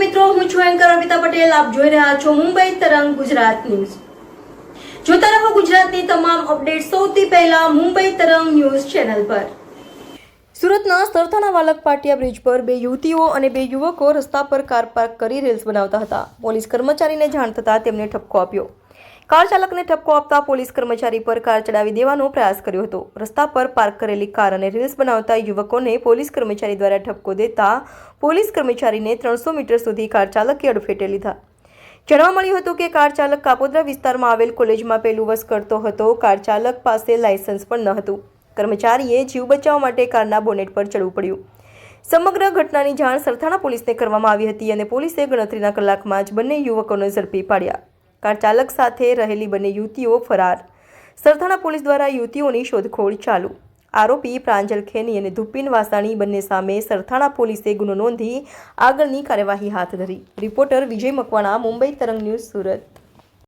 મિત્રો, હું છું એન્કર અર્પિતા પટેલ. આપ જોઈ રહ્યા છો મુંબઈ તરંગ ગુજરાત ન્યૂઝ. જોતા રહો ગુજરાતની તમામ અપડેટ સૌથી પહેલા મુંબઈ તરંગ ન્યૂઝ ચેનલ પર. સુરતના સરથાણા વાલક પાટિયા બ્રિજ પર બે યુવતીઓ અને બે યુવકો રસ્તા પર કાર પાર્ક કરી રીલ્સ બનાવતા હતા. પોલીસ કર્મચારીને જાણ થતાં તેમને ઠપકો આપ્યો. કાર ચાલકને ઠપકો આપતા પોલીસ કર્મચારી પર કાર ચડાવી દેવાનો પ્રયાસ કર્યો હતો. રસ્તા પર પાર્ક કરેલી કાર અને રીલ્સ બનાવતા યુવકોને પોલીસ કર્મચારી દ્વારા ઠપકો દેતા પોલીસ કર્મચારીને ત્રણસો મીટર સુધી કાર ચાલકે અડફેટે લીધા. જાણવા મળ્યું હતું કે કાર ચાલક કાપોદ્રા વિસ્તારમાં આવેલ કોલેજમાં પહેલું વસ કરતો હતો. કાર ચાલક પાસે લાયસન્સ પણ ન હતું. કર્મચારીએ જીવ બચાવવા માટે કારના બોનેટ પર ચડવું પડ્યું. સમગ્ર ઘટનાની જાણ સરથાણા પોલીસને કરવામાં આવી હતી અને પોલીસે ગણતરીના કલાકમાં જ બંને યુવકોને ઝડપી પાડ્યા. કાર ચાલક સાથે રહેલી બંને યુવતીઓ ફરાર. સરથાણા પોલીસ દ્વારા યુવતીઓની શોધખોળ ચાલુ. આરોપી પ્રાંજલ ખેની અને ધુપિન વાસાણી બંને સામે સરથાણા પોલીસે ગુનો નોંધી આગળની કાર્યવાહી હાથ ધરી. રિપોર્ટર વિજય મકવાણા, મુંબઈ તરંગ ન્યૂઝ, સુરત.